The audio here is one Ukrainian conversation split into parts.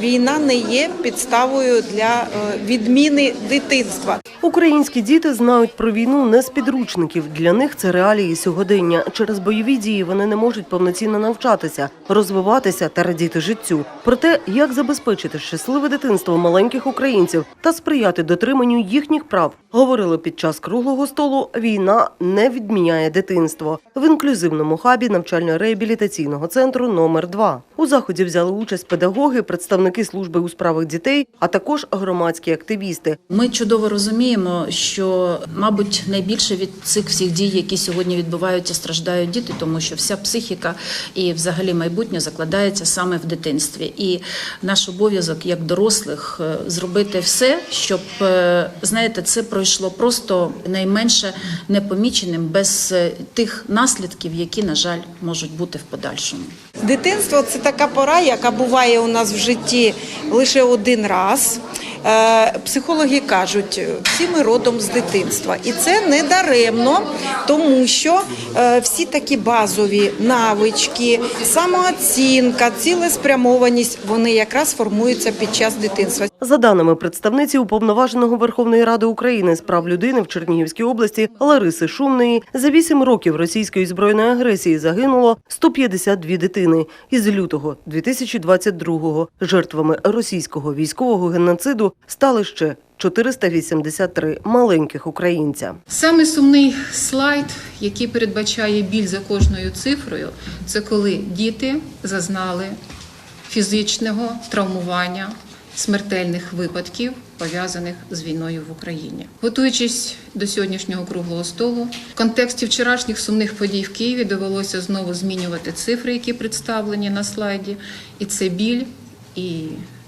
Війна не є підставою для е, відміни дитинства. Українські діти знають про війну не з підручників. Для них це реалії сьогодення. Через бойові дії вони не можуть повноцінно навчатися, розвиватися та радіти життю. Про те, як забезпечити щасливе дитинство маленьких українців та сприяти дотриманню їхніх прав, говорили під час круглого столу. Війна не відміняє дитинство в інклюзивному хабі навчально-реабілітаційного центру номер 2 У заході взяли участь педагоги, представники служби у справах дітей, а також громадські активісти. Ми чудово розуміємо, що, мабуть, найбільше від цих всіх дій, які сьогодні відбуваються, страждають діти, тому що вся психіка і, взагалі, майбутнє закладається саме в дитинстві. І наш обов'язок як дорослих е, зробити все, щоб е, знаєте, це пройшло просто найменше непоміченим без е, тих наслідків, які, на жаль, можуть бути в подальшому. Дитинство це така пора, яка буває у нас в житті лише один раз. Е, Психологи кажуть, всі ми родом з дитинства, і це не даремно, тому що е, всі такі базові навички, самооцінка, цілеспрямованість вони якраз формуються під час дитинства. За даними представниці уповноваженого Верховної Ради України з прав людини в Чернігівській області Лариси Шумної, за вісім років російської збройної агресії загинуло 152 дитини. Із лютого 2022-го жертвами російського військового геноциду стали ще 483 маленьких українця. Саме сумний слайд, який передбачає біль за кожною цифрою, це коли діти зазнали фізичного травмування, смертельних випадків, пов'язаних з війною в Україні. Готуючись до сьогоднішнього круглого столу, в контексті вчорашніх сумних подій в Києві довелося знову змінювати цифри, які представлені на слайді, і це біль, і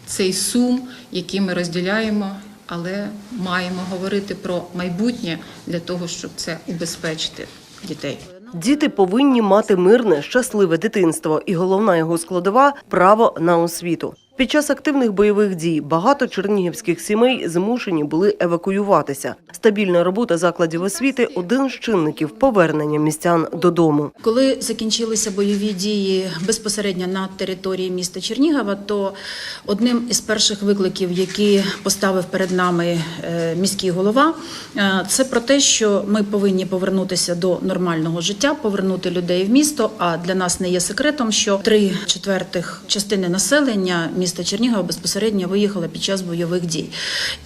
цей сум, який ми розділяємо але маємо говорити про майбутнє для того, щоб це убезпечити дітей. Діти повинні мати мирне, щасливе дитинство, і головна його складова право на освіту. Під час активних бойових дій багато чернігівських сімей змушені були евакуюватися. Стабільна робота закладів освіти один з чинників повернення містян додому. Коли закінчилися бойові дії безпосередньо на території міста Чернігова, то одним із перших викликів, які поставив перед нами е, міський голова, е, це про те, що ми повинні повернутися до нормального життя, повернути людей в місто. А для нас не є секретом, що три четвертих частини населення міста Чернігова безпосередньо виїхала під час бойових дій,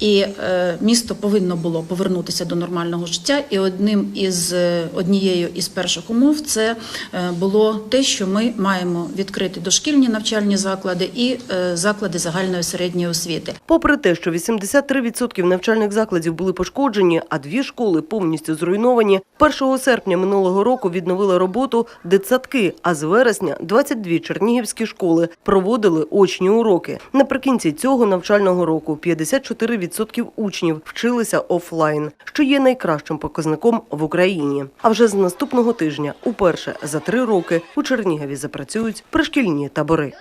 і е, місто повинно було повернутися до нормального життя. І одним із е, однією із перших умов це е, було те, що ми маємо відкрити дошкільні навчальні заклади і заклади загальної середньої освіти. Попри те, що 83% навчальних закладів були пошкоджені, а дві школи повністю зруйновані, 1 серпня минулого року відновили роботу дитсадки, а з вересня 22 чернігівські школи проводили очні уроки. Наприкінці цього навчального року 54% учнів вчилися офлайн, що є найкращим показником в Україні. А вже з наступного тижня, уперше за три роки, у Чернігові запрацюють пришкільні табори.